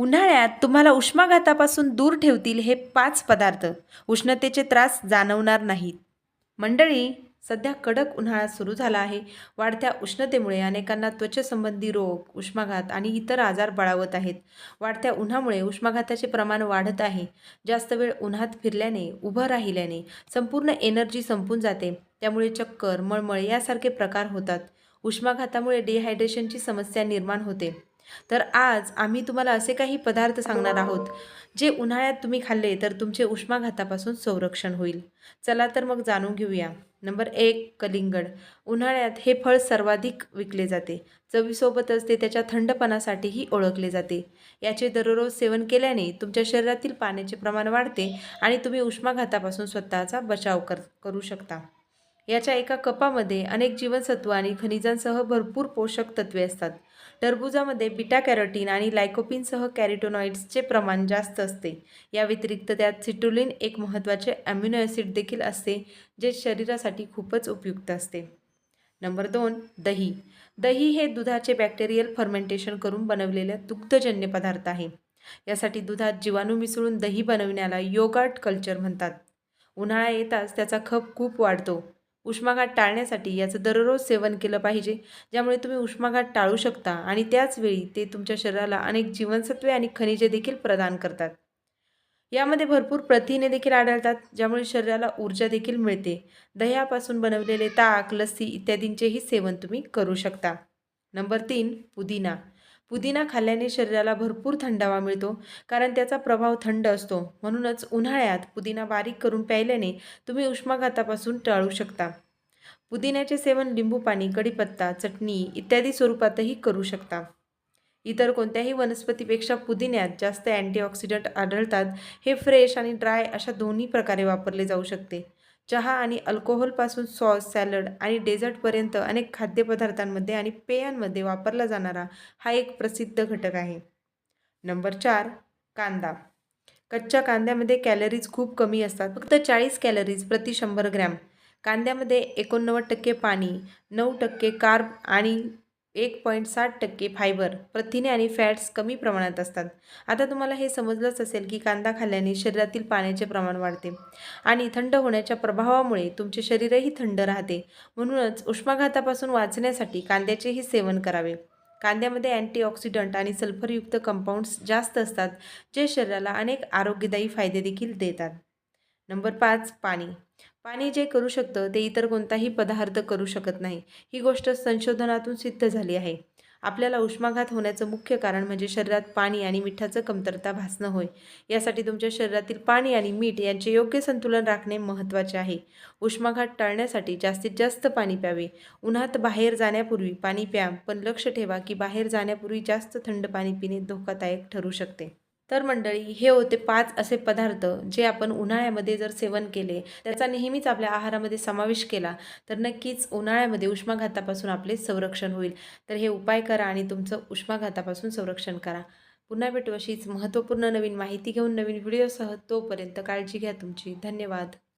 उन्हाळ्यात तुम्हाला उष्माघातापासून दूर ठेवतील हे पाच पदार्थ. उष्णतेचे त्रास जाणवणार नाहीत. मंडळी सध्या कडक उन्हाळा सुरू झाला आहे. वाढत्या उष्णतेमुळे अनेकांना त्वचेसंबंधी रोग उष्माघात आणि इतर आजार बळावत आहेत. वाढत्या उन्हामुळे उष्माघाताचे प्रमाण वाढत आहे. जास्त वेळ उन्हात फिरल्याने उभं राहिल्याने संपूर्ण एनर्जी संपून जाते. त्यामुळे चक्कर मळमळ यासारखे प्रकार होतात. उष्माघातामुळे डिहायड्रेशनची समस्या निर्माण होते. तर आज आम्ही तुम्हाला असे काही पदार्थ सांगणार आहोत जे उन्हाळ्यात तुम्ही खाल्ले तर तुमचे उष्माघातापासून संरक्षण होईल. चला तर मग जाणून घेऊया. नंबर एक कलिंगड. उन्हाळ्यात हे फळ सर्वाधिक विकले जाते. चवीसोबतच ते त्याच्या थंडपणासाठीही ओळखले जाते. याचे दररोज सेवन केल्याने तुमच्या शरीरातील पाण्याचे प्रमाण वाढते आणि तुम्ही उष्माघातापासून स्वतःचा बचाव कर करू शकता. याच्या एका कपामध्ये अनेक जीवनसत्व आणि खनिजांसह भरपूर पोषक तत्वे असतात. टरबुजामध्ये बिटा कॅरोटीन आणि लायकोपिनसह कॅरिटोनॉइड्सचे प्रमाण जास्त असते. या व्यतिरिक्त त्यात सिट्रुलिन एक महत्त्वाचे अम्युनो ॲसिड देखील असते जे शरीरासाठी खूपच उपयुक्त असते. नंबर दोन दही. दही हे दुधाचे बॅक्टेरियल फर्मेंटेशन करून बनवलेले दुग्धजन्य पदार्थ आहे. यासाठी दुधात जीवाणू मिसळून दही बनविण्याला योगार्ट कल्चर म्हणतात. उन्हाळा येताच त्याचा खप खूप वाढतो. उष्माघात टाळण्यासाठी याचं दररोज सेवन केलं पाहिजे. ज्यामुळे तुम्ही उष्माघात टाळू शकता आणि त्याचवेळी ते तुमच्या शरीराला अनेक जीवनसत्वे आणि खनिजे देखील प्रदान करतात. यामध्ये भरपूर प्रथिने देखील आढळतात ज्यामुळे शरीराला ऊर्जा देखील मिळते. दह्यापासून बनवलेले ताक लस्सी इत्यादींचेही सेवन तुम्ही करू शकता. नंबर तीन पुदिना. पुदिना खाल्ल्याने शरीराला भरपूर थंडावा मिळतो कारण त्याचा प्रभाव थंड असतो. म्हणूनच उन्हाळ्यात पुदिना बारीक करून प्यायल्याने तुम्ही उष्माघातापासून टाळू शकता. पुदिन्याचे सेवन लिंबू पाणी कढीपत्ता चटणी इत्यादी स्वरूपातही करू शकता. इतर कोणत्याही वनस्पतीपेक्षा पुदिन्यात जास्त अँटीऑक्सिडंट आढळतात. हे फ्रेश आणि ड्राय अशा दोन्ही प्रकारे वापरले जाऊ शकते. चहा आणि अल्कोहोलपासून सॉस सॅलड आणि डेझर्टपर्यंत अनेक खाद्यपदार्थांमध्ये आणि पेयांमध्ये वापरला जाणारा हा एक प्रसिद्ध घटक आहे. नंबर चार कांदा. कच्च्या कांद्यामध्ये कॅलरीज खूप कमी असतात. फक्त चाळीस कॅलरीज प्रति शंभर ग्रॅम. कांद्यामध्ये एकोणनव्वद टक्के पाणी नऊ टक्के कार्ब आणि एक पॉईंट साठ टक्के फायबर प्रथिने आणि फॅट्स कमी प्रमाणात असतात. आता तुम्हाला हे समजलंच असेल की कांदा खाल्ल्याने शरीरातील पाण्याचे प्रमाण वाढते आणि थंड होण्याच्या प्रभावामुळे तुमचे शरीरही थंड राहते. म्हणूनच उष्माघातापासून वाचण्यासाठी कांद्याचेही सेवन करावे. कांद्यामध्ये अँटीऑक्सिडंट आणि सल्फरयुक्त कंपाऊंड्स जास्त असतात जे शरीराला अनेक आरोग्यदायी फायदे देखील देतात. नंबर पाच पाणी. पाणी जे करू शकतं ते इतर कोणताही पदार्थ करू शकत नाही. ही गोष्ट संशोधनातून सिद्ध झाली आहे. आपल्याला उष्माघात होण्याचं मुख्य कारण म्हणजे शरीरात पाणी आणि मिठाचं कमतरता भासणं होय. यासाठी तुमच्या शरीरातील पाणी आणि मीठ यांचे योग्य संतुलन राखणे महत्त्वाचे आहे. उष्माघात टाळण्यासाठी जास्तीत जास्त पाणी प्यावे. उन्हात बाहेर जाण्यापूर्वी पाणी प्या पण लक्ष ठेवा की बाहेर जाण्यापूर्वी जास्त थंड पाणी पिणे धोकादायक ठरू शकते. तर मंडळी हे होते पाच असे पदार्थ जे आपण उन्हाळ्यामध्ये जर सेवन केले त्याचा नेहमीच आपल्या आहारामध्ये समावेश केला तर नक्कीच उन्हाळ्यामध्ये उष्माघातापासून आपले संरक्षण होईल. तर हे उपाय करा आणि तुमचं उष्माघातापासून संरक्षण करा. पुन्हा भेटू अशीच महत्त्वपूर्ण नवीन माहिती घेऊन नवीन व्हिडिओसह तोपर्यंत काळजी घ्या तुमची. धन्यवाद.